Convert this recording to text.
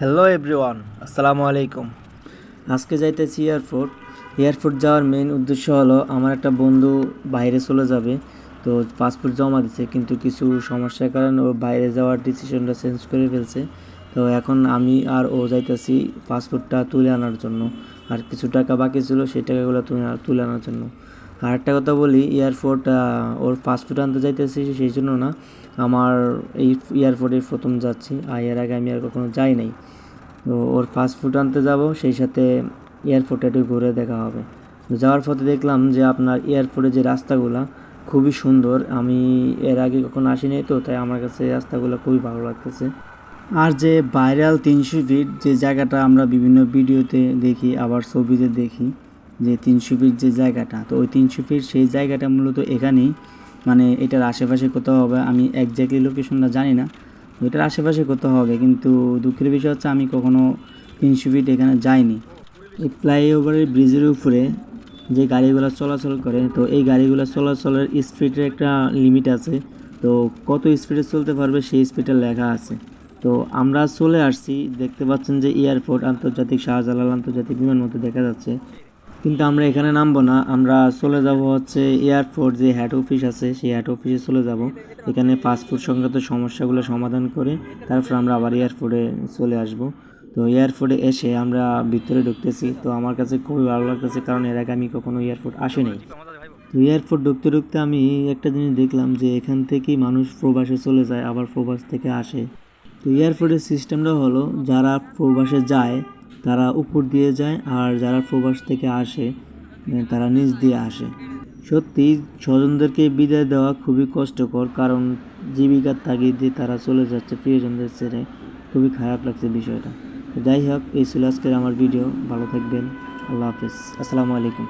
Hello everyone আসসালামু আলাইকুম আজকে যাইতেছি এয়ারপোর্ট এয়ারপোর্ট যাওয়ার মেইন উদ্দেশ্য হলো, আমার একটা বন্ধু বাইরে চলে যাবে, তো পাসপোর্ট জমা দিছে, কিন্তু কিছু সমস্যার কারণে ও বাইরে যাওয়ার ডিসিশনটা চেঞ্জ করে ফেলছে। তো এখন আমি আর ও যাইতেছি পাসপোর্টটা তুলে আনার জন্য। আর কিছু টাকা বাকি ছিল, সেই টাকাগুলো তুলে আনার জন্য। আর একটা কথা বলি এয়ারপোর্ট ওর পাসপোর্ট আনতে যাইতেছি সেই জন্য না, আমার এই এয়ারপোর্টে প্রথম যাচ্ছি। আর এর আগে আমি আর কখনো যাই নাই। তো ওর পাসপোর্ট আনতে যাব, সেই সাথে এয়ারপোর্টে একটু ঘুরে দেখা হবে। যাওয়ার পথে দেখলাম যে আপনার এয়ারপোর্টে যে রাস্তাগুলো খুবই সুন্দর, আমি এর আগে কখনো আসিনি তো, তাই আমার কাছে রাস্তাগুলো খুবই ভালো লাগতেছে। আর যে ভাইরাল তিনশো ফিট যে জায়গাটা আমরা বিভিন্ন ভিডিওতে দেখি, আবার ছবিতে দেখি যে তিনশো ফিট যে জায়গাটা, তো ওই তিনশো ফিট সেই জায়গাটা মূলত এখানেই মানে এটার আশেপাশে কোথাও হবে, আমি একজ্যাক্টলি লোকেশনটা জানি না এটার আশেপাশে কোথাও হবে, কিন্তু দুঃখের বিষয় হচ্ছে আমি কখনো তিনশো ফিট এখানে যাইনি। এই ফ্লাইওভারের ব্রিজের উপরে যে গাড়িগুলো চলাচল করে, তো এই গাড়িগুলো চলাচলের স্পিডের একটা লিমিট আছে, তো কত স্পিডে চলতে পারবে সেই স্পিডে লেখা আছে। তো আমরা চলে আসছি, দেখতে পাচ্ছেন যে এয়ারপোর্ট আন্তর্জাতিক শাহজালাল আন্তর্জাতিক বিমানবন্দর দেখা যাচ্ছে। কিন্তু আমরা এখানে নামবো না, আমরা চলে যাব হচ্ছে এয়ারপোর্ট যে হেড অফিস আছে, সেই হেড অফিসে চলে যাব। এখানে পাসপোর্ট সংক্রান্ত সমস্যাগুলো সমাধান করে তারপর আমরা আবার এয়ারপোর্টে চলে আসব। তো এয়ারপোর্টে এসে আমরা ভিতরে ঢুকতেছি। তো আমার কাছে খুবই ভালো লাগতেছে কারণ এর আগে আমি কখনো এয়ারপোর্ট আসিনি। তো এয়ারপোর্ট ঢুকতে ঢুকতে আমি একটা জিনিস দেখলাম যে এখান থেকেই মানুষ প্রবাসে চলে যায়, আবার প্রবাস থেকে আসে। তো এয়ারপোর্টের সিস্টেমটা হলো যারা প্রবাসে যায় তারা উপর দিয়ে যায় আর যারা প্রবাস থেকে আসে তারা নিচ দিয়ে আসে। সত্যি স্বজনদেরকে বিদায় দেওয়া খুবই কষ্টকর, কারণ জীবিকার তাগিদে তারা চলে যাচ্ছে প্রিয়জনদের ছেড়ে। খুবই খারাপ লাগছে বিষয়টা। যাই হোক, এই ছিল আজকের আমার ভিডিও। ভালো থাকবেন। আল্লাহ হাফিজ। আসসালামু আলাইকুম।